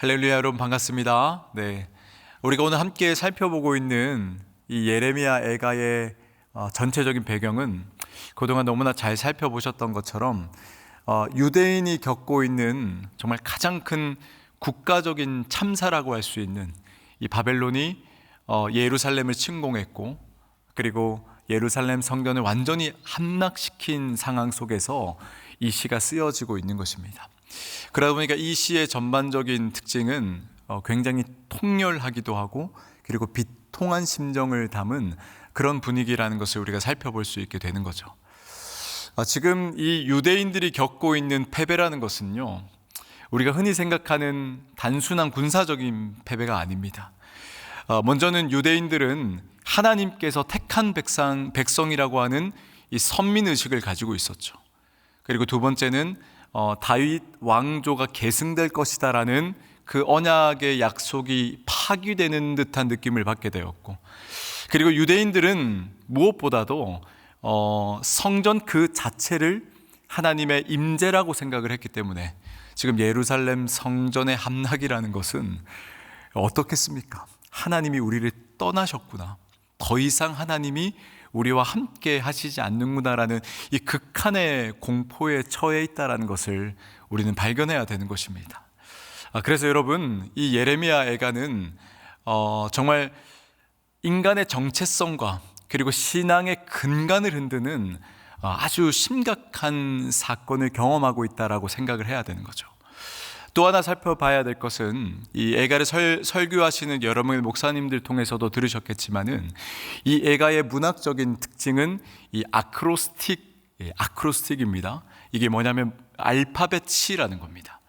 할렐루야 여러분 반갑습니다. 네. 우리가 오늘 함께 살펴보고 있는 이 예레미야 애가의 어, 전체적인 배경은 그동안 너무나 잘 살펴보셨던 것처럼 어, 유대인이 겪고 있는 정말 가장 큰 국가적인 참사라고 할 수 있는 이 바벨론이 어, 예루살렘을 침공했고 그리고 예루살렘 성전을 완전히 함락시킨 상황 속에서 이 시가 쓰여지고 있는 것입니다. 그러다 보니까 이 시의 전반적인 특징은 어, 굉장히 통렬하기도 하고 그리고 비통한 심정을 담은 그런 분위기라는 것을 우리가 살펴볼 수 있게 되는 거죠. 아, 지금 이 유대인들이 겪고 있는 패배라는 것은요, 우리가 흔히 생각하는 단순한 군사적인 패배가 아닙니다. 어, 먼저는 유대인들은 하나님께서 택한 백성, 백성이라고 하는 이 선민 의식을 가지고 있었죠. 그리고 두 번째는 어, 다윗 왕조가 계승될 것이다라는 그 언약의 약속이 파기되는 듯한 느낌을 받게 되었고, 그리고 유대인들은 무엇보다도 어, 성전 그 자체를 하나님의 임재라고 생각을 했기 때문에 지금 예루살렘 성전의 함락이라는 것은 어떻겠습니까? 하나님이 우리를 떠나셨구나. 더 이상 하나님이 우리와 함께 하시지 않는구나라는 이 극한의 공포에 처해 있다라는 것을 우리는 발견해야 되는 것입니다. 아, 그래서 여러분 이 예레미야 애가는 어, 정말 인간의 정체성과 그리고 신앙의 근간을 흔드는 어, 아주 심각한 사건을 경험하고 있다라고 생각을 해야 되는 거죠. 또 하나 살펴봐야 될 것은 이 애가를 설, 설교하시는 여러분의 목사님들 통해서도 들으셨겠지만은 이 애가의 문학적인 특징은 이 아크로스틱 예, 아크로스틱입니다. 이게 뭐냐면 알파벳 C라는 겁니다.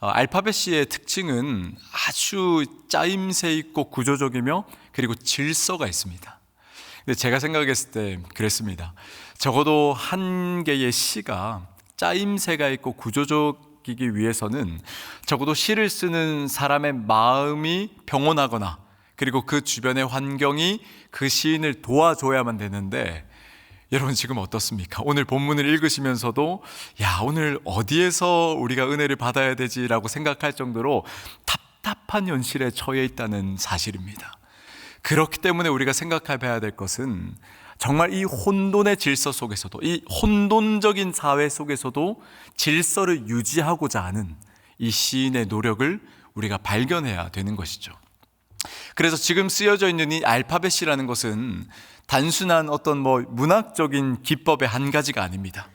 어, 알파벳 C의 특징은 아주 짜임새 있고 구조적이며 그리고 질서가 있습니다. 근데 제가 생각했을 때 그랬습니다. 적어도 한 개의 시가 짜임새가 있고 구조적 이기 위해서는 적어도 시를 쓰는 사람의 마음이 병원하거나 그리고 그 주변의 환경이 그 시인을 도와줘야만 되는데 여러분 지금 어떻습니까? 오늘 본문을 읽으시면서도 야 오늘 어디에서 우리가 은혜를 받아야 되지라고 생각할 정도로 답답한 현실에 처해 있다는 사실입니다. 그렇기 때문에 우리가 생각해 봐야 될 것은 정말 이 혼돈의 질서 속에서도 이 혼돈적인 사회 속에서도 질서를 유지하고자 하는 이 시인의 노력을 우리가 발견해야 되는 것이죠. 그래서 지금 쓰여져 있는 이 알파벳이라는 것은 단순한 어떤 뭐 문학적인 기법의 한 가지가 아닙니다.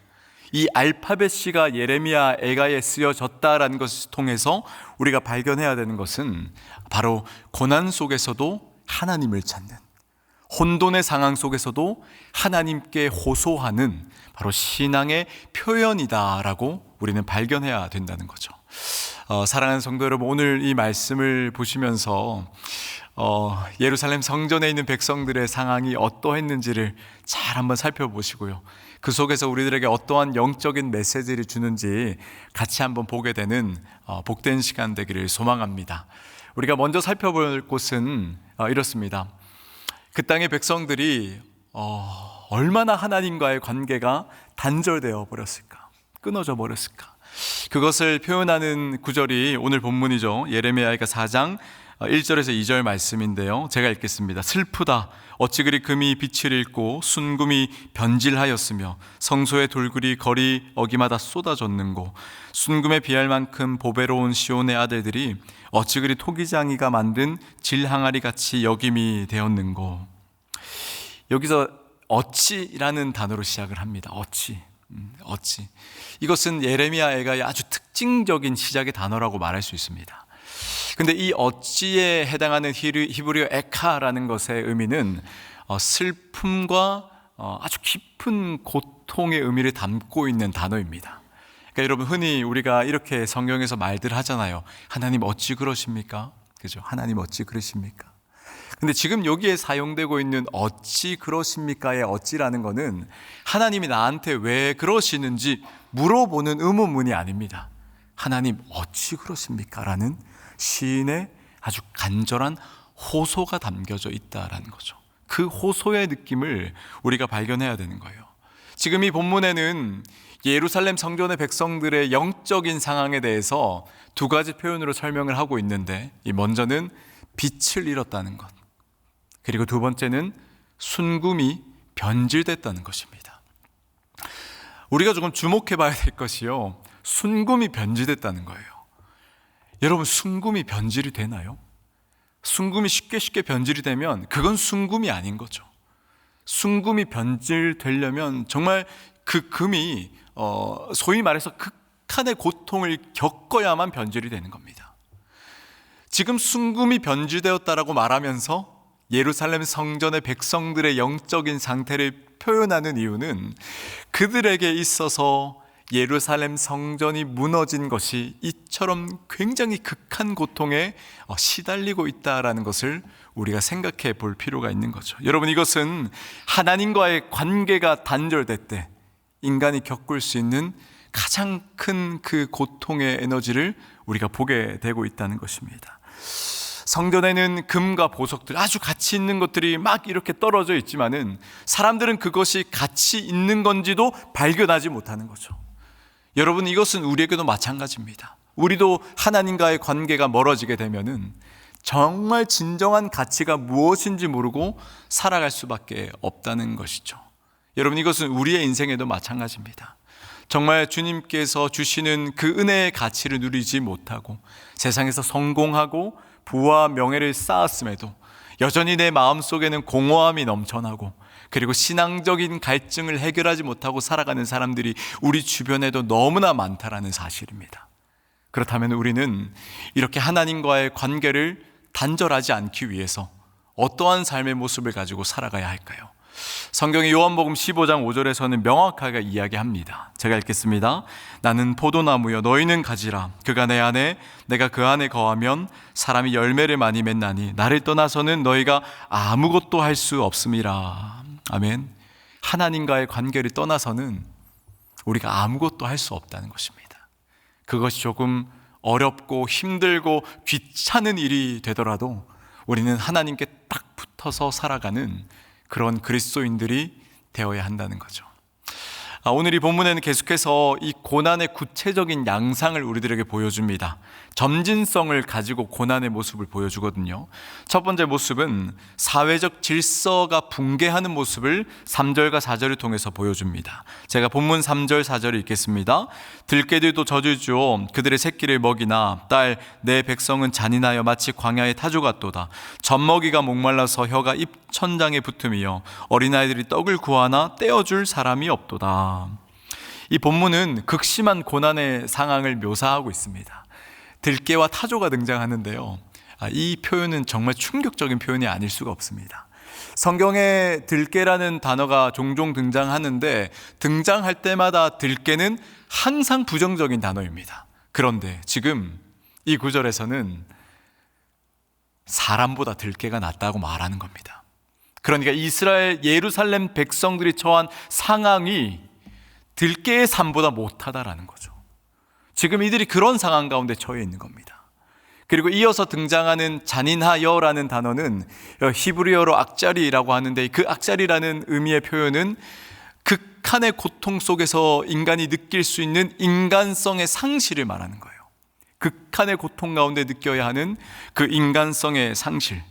이 알파벳 시가 예레미야 애가에 쓰여졌다라는 것을 통해서 우리가 발견해야 되는 것은 바로 고난 속에서도 하나님을 찾는 혼돈의 상황 속에서도 하나님께 호소하는 바로 신앙의 표현이다라고 우리는 발견해야 된다는 거죠. 어, 사랑하는 성도 여러분, 오늘 이 말씀을 보시면서 어, 예루살렘 성전에 있는 백성들의 상황이 어떠했는지를 잘 한번 살펴보시고요. 그 속에서 우리들에게 어떠한 영적인 메시지를 주는지 같이 한번 보게 되는 어, 복된 시간 되기를 소망합니다. 우리가 먼저 살펴볼 곳은 어, 이렇습니다. 그 땅의 백성들이 어, 얼마나 하나님과의 관계가 단절되어 버렸을까, 끊어져 버렸을까. 그것을 표현하는 구절이 오늘 본문이죠. 예레미야가 4장 1절에서 2절 말씀인데요. 제가 읽겠습니다. 슬프다. 어찌 그리 금이 빛을 잃고 순금이 변질하였으며 성소의 돌굴이 거리 어기마다 쏟아졌는고 순금에 비할 만큼 보배로운 시온의 아들들이 어찌 그리 토기장이가 만든 질항아리 같이 여김이 되었는고 여기서 어찌라는 단어로 시작을 합니다. 어찌. 음, 어찌. 이것은 예레미야 애가의 아주 특징적인 시작의 단어라고 말할 수 있습니다. 근데 이 어찌에 해당하는 히브리어 에카라는 것의 의미는 어, 슬픔과 어, 아주 깊은 고통의 의미를 담고 있는 단어입니다. 그러니까 여러분 흔히 우리가 이렇게 성경에서 말들 하잖아요. 하나님 어찌 그러십니까? 그죠? 하나님 어찌 그러십니까? 근데 지금 여기에 사용되고 있는 어찌 그러십니까의 어찌라는 거는 하나님이 나한테 왜 그러시는지 물어보는 의문문이 아닙니다. 하나님 어찌 그러십니까? 라는 시인의 아주 간절한 호소가 담겨져 있다라는 거죠. 그 호소의 느낌을 우리가 발견해야 되는 거예요. 지금 이 본문에는 예루살렘 성전의 백성들의 영적인 상황에 대해서 두 가지 표현으로 설명을 하고 있는데 이 먼저는 빛을 잃었다는 것. 그리고 두 번째는 순금이 변질됐다는 것입니다. 우리가 조금 주목해 봐야 될 것이요. 순금이 변질됐다는 거예요. 여러분, 순금이 변질이 되나요? 순금이 쉽게 쉽게 변질이 되면 그건 순금이 아닌 거죠. 순금이 변질되려면 정말 그 금이 어, 소위 말해서 극한의 고통을 겪어야만 변질이 되는 겁니다. 지금 순금이 변질되었다라고 말하면서 예루살렘 성전의 백성들의 영적인 상태를 표현하는 이유는 그들에게 있어서 예루살렘 성전이 무너진 것이 이처럼 굉장히 극한 고통에 어, 시달리고 있다라는 것을 우리가 생각해 볼 필요가 있는 거죠. 여러분 이것은 하나님과의 관계가 단절될 때 인간이 겪을 수 있는 가장 큰 그 고통의 에너지를 우리가 보게 되고 있다는 것입니다. 성전에는 금과 보석들 아주 가치 있는 것들이 막 이렇게 떨어져 있지만은 사람들은 그것이 가치 있는 건지도 발견하지 못하는 거죠. 여러분 이것은 우리에게도 마찬가지입니다. 우리도 하나님과의 관계가 멀어지게 되면은 정말 진정한 가치가 무엇인지 모르고 살아갈 수밖에 없다는 것이죠. 여러분 이것은 우리의 인생에도 마찬가지입니다. 정말 주님께서 주시는 그 은혜의 가치를 누리지 못하고 세상에서 성공하고 부와 명예를 쌓았음에도 여전히 내 마음 속에는 공허함이 넘쳐나고 그리고 신앙적인 갈증을 해결하지 못하고 살아가는 사람들이 우리 주변에도 너무나 많다라는 사실입니다. 그렇다면 우리는 이렇게 하나님과의 관계를 단절하지 않기 위해서 어떠한 삶의 모습을 가지고 살아가야 할까요? 성경의 요한복음 15장 5절에서는 명확하게 이야기합니다. 제가 읽겠습니다. 나는 포도나무여 너희는 가지라 그가 내 안에 내가 그 안에 거하면 사람이 열매를 많이 맺나니 나를 떠나서는 너희가 아무것도 할 수 없음이라. 아멘. 하나님과의 관계를 떠나서는 우리가 아무것도 할 수 없다는 것입니다. 그것이 조금 어렵고 힘들고 귀찮은 일이 되더라도 우리는 하나님께 딱 붙어서 살아가는 그런 그리스도인들이 되어야 한다는 거죠. 아, 오늘 이 본문에는 계속해서 이 고난의 구체적인 양상을 우리들에게 보여줍니다. 점진성을 가지고 고난의 모습을 보여주거든요. 첫 번째 모습은 사회적 질서가 붕괴하는 모습을 3절과 4절을 통해서 보여줍니다. 제가 본문 3절, 4절을 읽겠습니다. 들깨들도 젖을 그들의 새끼를 먹이나 딸 내 백성은 잔인하여 마치 광야의 타조 같도다. 젖먹이가 목말라서 혀가 입 천장에 붙음이여 어린아이들이 떡을 구하나 떼어줄 사람이 없도다. 이 본문은 극심한 고난의 상황을 묘사하고 있습니다. 들깨와 타조가 등장하는데요. 아, 이 표현은 정말 충격적인 표현이 아닐 수가 없습니다. 성경에 들깨라는 단어가 종종 등장하는데 등장할 때마다 들깨는 항상 부정적인 단어입니다. 그런데 지금 이 구절에서는 사람보다 들깨가 낫다고 말하는 겁니다. 그러니까 이스라엘 예루살렘 백성들이 처한 상황이 들깨의 삶보다 못하다라는 거죠. 지금 이들이 그런 상황 가운데 처해 있는 겁니다. 그리고 이어서 등장하는 잔인하여라는 단어는 히브리어로 악자리라고 하는데 그 악자리라는 의미의 표현은 극한의 고통 속에서 인간이 느낄 수 있는 인간성의 상실을 말하는 거예요. 극한의 고통 가운데 느껴야 하는 그 인간성의 상실.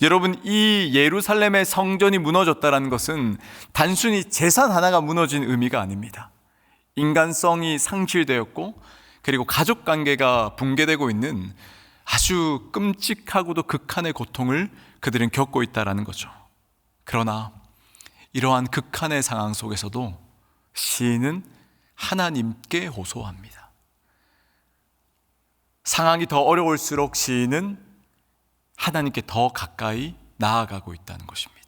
여러분, 이 예루살렘의 성전이 무너졌다는 것은 단순히 재산 하나가 무너진 의미가 아닙니다. 인간성이 상실되었고, 그리고 가족 관계가 붕괴되고 있는 아주 끔찍하고도 극한의 고통을 그들은 겪고 있다는 거죠. 그러나 이러한 극한의 상황 속에서도 시인은 하나님께 호소합니다. 상황이 더 어려울수록 시인은 하나님께 더 가까이 나아가고 있다는 것입니다.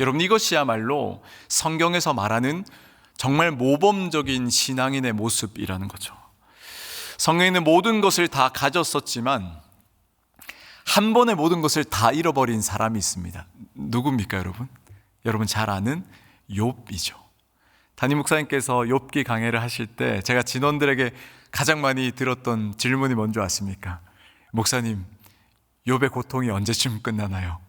여러분 이것이야말로 성경에서 말하는 정말 모범적인 신앙인의 모습이라는 거죠. 성경에는 모든 것을 다 가졌었지만 한 번에 모든 것을 다 잃어버린 사람이 있습니다. 누굽니까, 여러분? 여러분 잘 아는 욥이죠. 담임 목사님께서 욥기 강해를 하실 때 제가 진원들에게 가장 많이 들었던 질문이 뭔지 아십니까? 목사님, 욥의 고통이 언제쯤 끝나나요?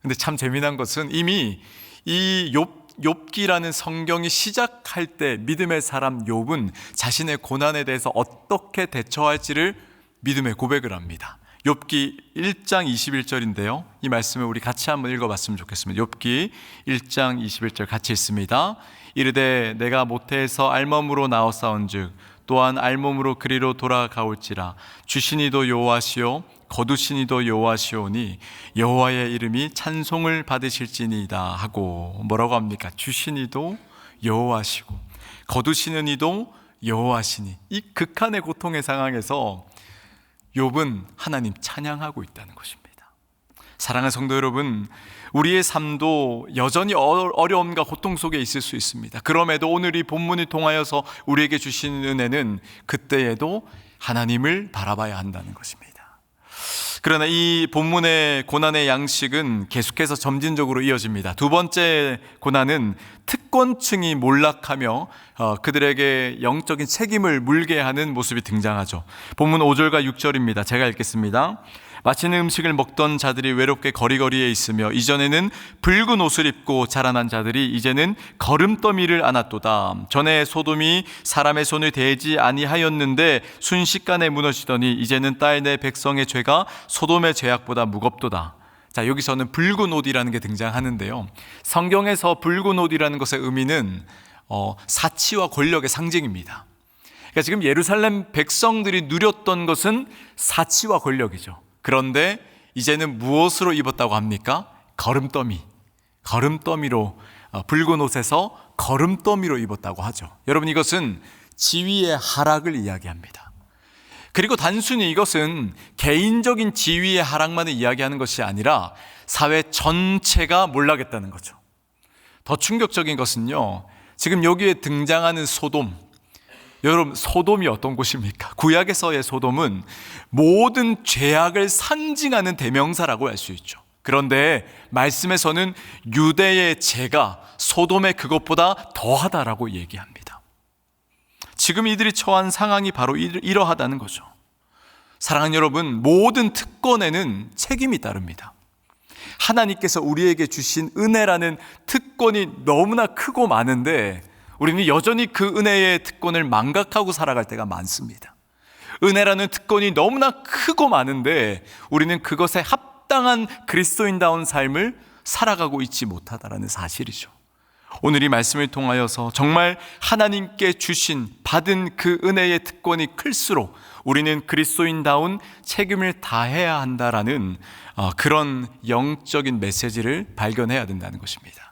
근데 참 재미난 것은 이미 이 욥 욥기라는 성경이 시작할 때 믿음의 사람 욥은 자신의 고난에 대해서 어떻게 대처할지를 믿음의 고백을 합니다. 욥기 1장 21절인데요. 이 말씀을 우리 같이 한번 읽어봤으면 좋겠습니다. 욥기 1장 21절 같이 읽습니다. 이르되 내가 모태에서 알몸으로 나왔사온즉 또한 알몸으로 그리로 돌아가올지라 주신이도 여호와시오 거두신이도 여호와시오니 여호와의 이름이 찬송을 받으실지니이다 하고 뭐라고 합니까? 주신이도 여호와시고 거두시는 이도 여호와시니 이 극한의 고통의 상황에서 욥은 하나님 찬양하고 있다는 것입니다. 사랑하는 성도 여러분, 우리의 삶도 여전히 어- 어려움과 고통 속에 있을 수 있습니다. 그럼에도 오늘 이 본문을 통하여서 우리에게 주신 은혜는 그때에도 하나님을 바라봐야 한다는 것입니다. 그러나 이 본문의 고난의 양식은 계속해서 점진적으로 이어집니다. 두 번째 고난은 특권층이 몰락하며 어, 그들에게 영적인 책임을 물게 하는 모습이 등장하죠. 본문 5절과 6절입니다. 제가 읽겠습니다. 맛있는 음식을 먹던 자들이 외롭게 거리거리에 있으며 이전에는 붉은 옷을 입고 자라난 자들이 이제는 걸음더미를 안았도다. 전에 소돔이 사람의 손을 대지 아니하였는데 순식간에 무너지더니 이제는 딸내 백성의 죄가 소돔의 죄악보다 무겁도다. 자, 여기서는 붉은 옷이라는 게 등장하는데요. 성경에서 붉은 옷이라는 것의 의미는 어, 사치와 권력의 상징입니다. 그러니까 지금 예루살렘 백성들이 누렸던 것은 사치와 권력이죠. 그런데 이제는 무엇으로 입었다고 합니까? 걸음더미. 걸음더미로 어, 붉은 옷에서 걸음더미로 입었다고 하죠. 여러분 이것은 지위의 하락을 이야기합니다. 그리고 단순히 이것은 개인적인 지위의 하락만을 이야기하는 것이 아니라 사회 전체가 몰락했다는 거죠. 더 충격적인 것은요. 지금 여기에 등장하는 소돔. 여러분, 소돔이 어떤 곳입니까? 구약에서의 소돔은 모든 죄악을 상징하는 대명사라고 할 수 있죠. 그런데 말씀에서는 유대의 죄가 소돔의 그것보다 더하다라고 얘기합니다. 지금 이들이 처한 상황이 바로 이러하다는 거죠. 사랑하는 여러분, 모든 특권에는 책임이 따릅니다. 하나님께서 우리에게 주신 은혜라는 특권이 너무나 크고 많은데 우리는 여전히 그 은혜의 특권을 망각하고 살아갈 때가 많습니다. 은혜라는 특권이 너무나 크고 많은데 우리는 그것에 합당한 그리스도인다운 삶을 살아가고 있지 못하다라는 사실이죠. 오늘 이 말씀을 통하여서 정말 하나님께 주신 받은 그 은혜의 특권이 클수록 우리는 그리스도인다운 책임을 다해야 한다라는 어, 그런 영적인 메시지를 발견해야 된다는 것입니다.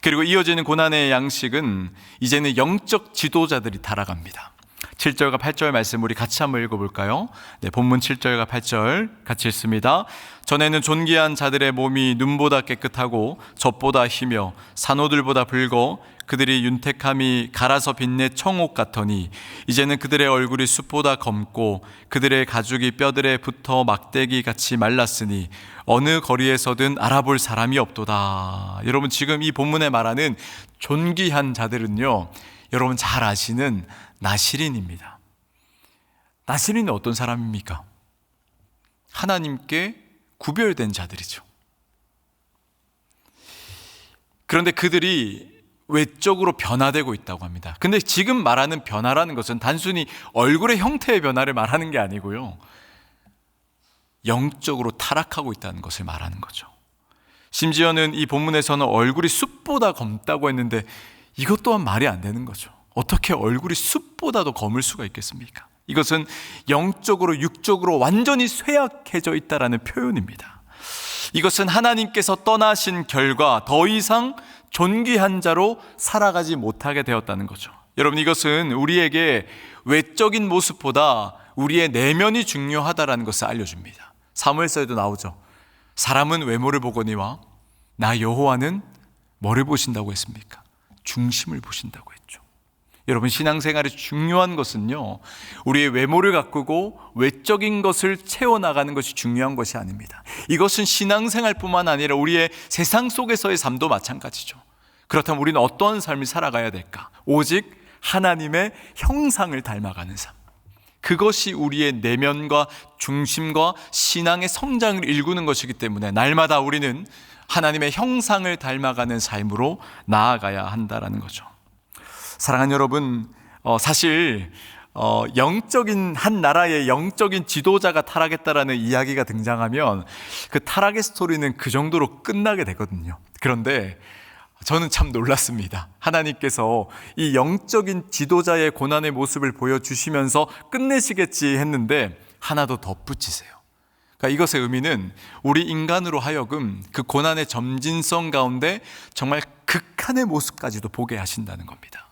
그리고 이어지는 고난의 양식은 이제는 영적 지도자들이 달아갑니다. 7절과 8절 말씀 우리 같이 한번 읽어볼까요? 네, 본문 7절과 8절 같이 읽습니다. 전에는 존귀한 자들의 몸이 눈보다 깨끗하고 젖보다 희며 산호들보다 붉어 그들이 윤택함이 갈아서 빛내 청옥 같더니 이제는 그들의 얼굴이 숲보다 검고 그들의 가죽이 뼈들에 붙어 막대기 같이 말랐으니 어느 거리에서든 알아볼 사람이 없도다. 여러분 지금 이 본문에 말하는 존귀한 자들은요. 여러분 잘 아시는 나시린입니다. 나시린은 어떤 사람입니까? 하나님께 구별된 자들이죠. 그런데 그들이 외적으로 변화되고 있다고 합니다. 근데 지금 말하는 변화라는 것은 단순히 얼굴의 형태의 변화를 말하는 게 아니고요. 영적으로 타락하고 있다는 것을 말하는 거죠. 심지어는 이 본문에서는 얼굴이 숲보다 검다고 했는데 이것 또한 말이 안 되는 거죠. 어떻게 얼굴이 숲보다 도 검을 수가 있겠습니까? 이것은 영적으로 육적으로 완전히 쇠약해져 있다라는 표현입니다. 이것은 하나님께서 떠나신 결과 더 이상 존귀한 자로 살아가지 못하게 되었다는 거죠. 여러분 이것은 우리에게 외적인 모습보다 우리의 내면이 중요하다라는 것을 알려줍니다. 사무엘서에도 나오죠. 사람은 외모를 보거니와 나 여호와는 뭐를 보신다고 했습니까? 중심을 보신다고 했죠. 여러분 신앙생활에 중요한 것은요. 우리의 외모를 가꾸고 외적인 것을 채워 나가는 것이 중요한 것이 아닙니다. 이것은 신앙생활뿐만 아니라 우리의 세상 속에서의 삶도 마찬가지죠. 그렇다면 우리는 어떤 삶을 살아가야 될까? 오직 하나님의 형상을 닮아가는 삶. 그것이 우리의 내면과 중심과 신앙의 성장을 일구는 것이기 때문에 날마다 우리는 하나님의 형상을 닮아가는 삶으로 나아가야 한다라는 거죠. 사랑하는 여러분, 어, 사실 어, 영적인 한 나라의 영적인 지도자가 타락했다라는 이야기가 등장하면 그 타락의 스토리는 그 정도로 끝나게 되거든요. 그런데 저는 참 놀랐습니다. 하나님께서 이 영적인 지도자의 고난의 모습을 보여주시면서 끝내시겠지 했는데 하나 더 덧붙이세요. 그러니까 이것의 의미는 우리 인간으로 하여금 그 고난의 점진성 가운데 정말 극한의 모습까지도 보게 하신다는 겁니다.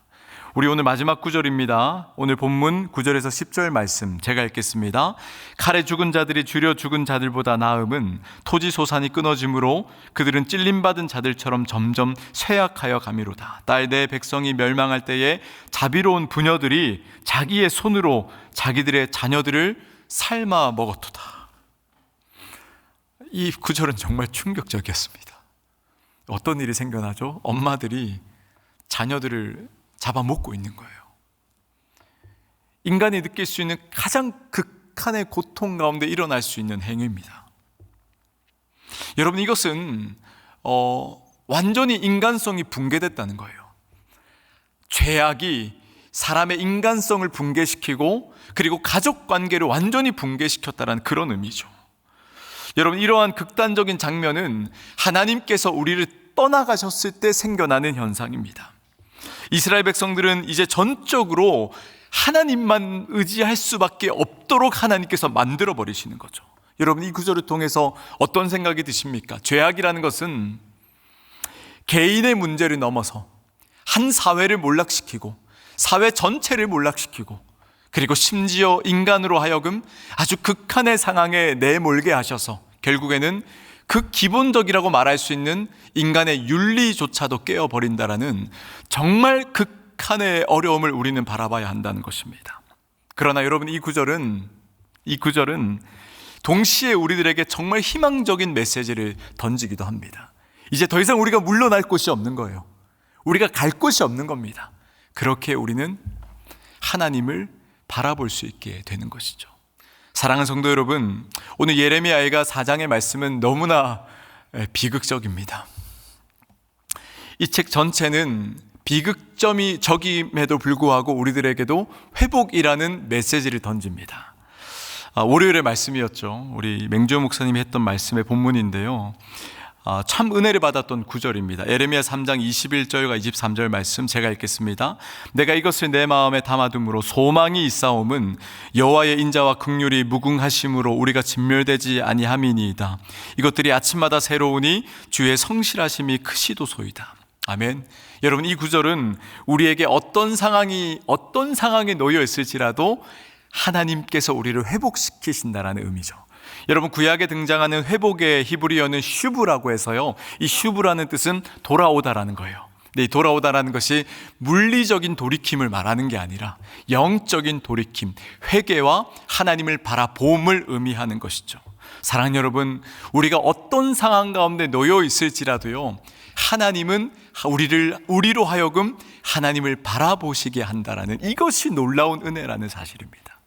우리 오늘 마지막 구절입니다. 오늘 본문 9절에서 10절 말씀 제가 읽겠습니다. 칼에 죽은 자들이 줄여 죽은 자들보다 나음은 토지 소산이 끊어짐으로 그들은 찔림 받은 자들처럼 점점 쇠약하여 가미로다. 딸 내 백성이 멸망할 때에 자비로운 부녀들이 자기의 손으로 자기들의 자녀들을 삶아 먹었도다. 이 구절은 정말 충격적이었습니다. 어떤 일이 생겨나죠? 엄마들이 자녀들을 잡아먹고 있는 거예요. 인간이 느낄 수 있는 가장 극한의 고통 가운데 일어날 수 있는 행위입니다. 여러분 이것은 어, 완전히 인간성이 붕괴됐다는 거예요. 죄악이 사람의 인간성을 붕괴시키고 그리고 가족 관계를 완전히 붕괴시켰다는 그런 의미죠. 여러분 이러한 극단적인 장면은 하나님께서 우리를 떠나가셨을 때 생겨나는 현상입니다. 이스라엘 백성들은 이제 전적으로 하나님만 의지할 수밖에 없도록 하나님께서 만들어 버리시는 거죠. 여러분 이 구절을 통해서 어떤 생각이 드십니까? 죄악이라는 것은 개인의 문제를 넘어서 한 사회를 몰락시키고 사회 전체를 몰락시키고 그리고 심지어 인간으로 하여금 아주 극한의 상황에 내몰게 하셔서 결국에는 그 기본적이라고 말할 수 있는 인간의 윤리조차도 깨어버린다라는 정말 극한의 어려움을 우리는 바라봐야 한다는 것입니다. 그러나 여러분 이 구절은 이 구절은 동시에 우리들에게 정말 희망적인 메시지를 던지기도 합니다. 이제 더 이상 우리가 물러날 곳이 없는 거예요. 우리가 갈 곳이 없는 겁니다. 그렇게 우리는 하나님을 바라볼 수 있게 되는 것이죠. 사랑하는 성도 여러분, 오늘 예레미야가 4장의 말씀은 너무나 비극적입니다. 이 책 전체는 비극점이 적임에도 불구하고 우리들에게도 회복이라는 메시지를 던집니다. 아, 월요일의 말씀이었죠. 우리 맹주 목사님이 했던 말씀의 본문인데요. 아, 참 은혜를 받았던 구절입니다. 에레미야 3장 21절과 23절 말씀 제가 읽겠습니다. 내가 이것을 내 마음에 담아둠으로 소망이 있사옴은 여호와의 인자와 극률이 무궁하심으로 우리가 진멸되지 아니함이니이다. 이것들이 아침마다 새로우니 주의 성실하심이 크시도소이다. 아멘. 여러분 이 구절은 우리에게 어떤 상황이 어떤 상황에 놓여 있을지라도 하나님께서 우리를 회복시키신다라는 의미죠. 여러분 구약에 등장하는 회복의 히브리어는 슈브라고 해서요. 이 슈브라는 뜻은 돌아오다라는 거예요. 네, 돌아오다라는 것이 물리적인 돌이킴을 말하는 게 아니라 영적인 돌이킴, 회개와 하나님을 바라봄을 의미하는 것이죠. 사랑 여러분, 우리가 어떤 상황 가운데 놓여 있을지라도요. 하나님은 우리를 우리로 하여금 하나님을 바라보시게 한다라는 이것이 놀라운 은혜라는 사실입니다.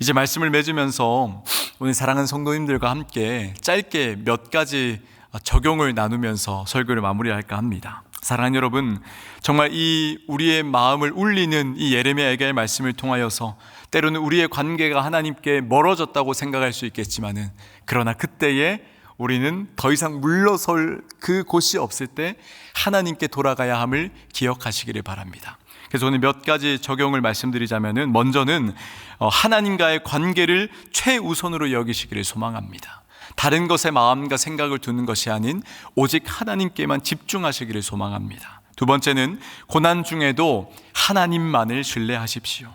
이제 말씀을 맺으면서 오늘 사랑하는 성도님들과 함께 짧게 몇 가지 적용을 나누면서 설교를 마무리할까 합니다. 사랑하는 여러분, 정말 이 우리의 마음을 울리는 이 예레미야에게의 말씀을 통하여서 때로는 우리의 관계가 하나님께 멀어졌다고 생각할 수 있겠지만은 그러나 그때에 우리는 더 이상 물러설 그 곳이 없을 때 하나님께 돌아가야 함을 기억하시기를 바랍니다. 그래서 오늘 몇 가지 적용을 말씀드리자면은 먼저는 어, 하나님과의 관계를 최우선으로 여기시기를 소망합니다. 다른 것에 마음과 생각을 두는 것이 아닌 오직 하나님께만 집중하시기를 소망합니다. 두 번째는 고난 중에도 하나님만을 신뢰하십시오.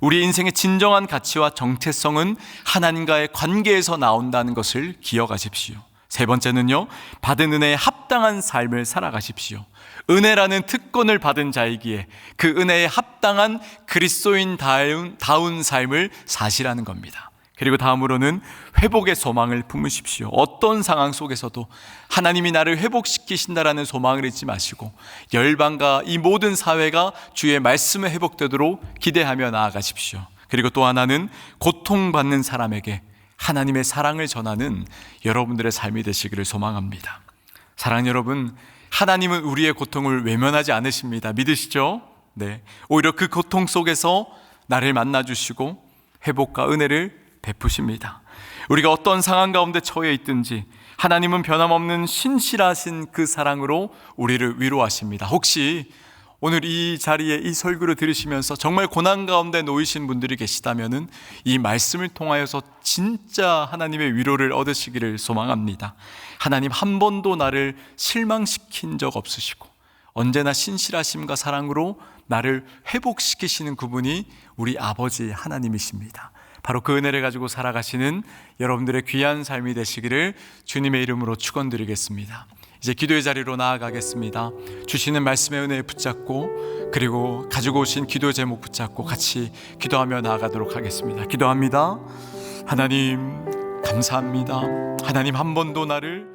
우리 인생의 진정한 가치와 정체성은 하나님과의 관계에서 나온다는 것을 기억하십시오. 세 번째는요, 받은 은혜에 합당한 삶을 살아가십시오. 은혜라는 특권을 받은 자이기에 그 은혜에 합당한 그리스도인 다운, 삶을 사시라는 겁니다. 그리고 다음으로는 회복의 소망을 품으십시오. 어떤 상황 속에서도 하나님이 나를 회복시키신다라는 소망을 잊지 마시고 열방과 이 모든 사회가 주의 말씀에 회복되도록 기대하며 나아가십시오. 그리고 또 하나는 고통받는 사람에게 하나님의 사랑을 전하는 여러분들의 삶이 되시기를 소망합니다. 사랑 여러분, 하나님은 우리의 고통을 외면하지 않으십니다. 믿으시죠? 네. 오히려 그 고통 속에서 나를 만나주시고 회복과 은혜를 베푸십니다. 우리가 어떤 상황 가운데 처해 있든지 하나님은 변함없는 신실하신 그 사랑으로 우리를 위로하십니다. 혹시 오늘 이 자리에 이 설교를 들으시면서 정말 고난 가운데 놓이신 분들이 계시다면은 이 말씀을 통하여서 진짜 하나님의 위로를 얻으시기를 소망합니다. 하나님 한 번도 나를 실망시킨 적 없으시고 언제나 신실하심과 사랑으로 나를 회복시키시는 그분이 우리 아버지 하나님이십니다. 바로 그 은혜를 가지고 살아가시는 여러분들의 귀한 삶이 되시기를 주님의 이름으로 축원드리겠습니다. 이제 기도의 자리로 나아가겠습니다. 주시는 말씀의 은혜 붙잡고 그리고 가지고 오신 기도 제목 붙잡고 같이 기도하며 나아가도록 하겠습니다. 기도합니다. 하나님 감사합니다. 하나님 한 번도 나를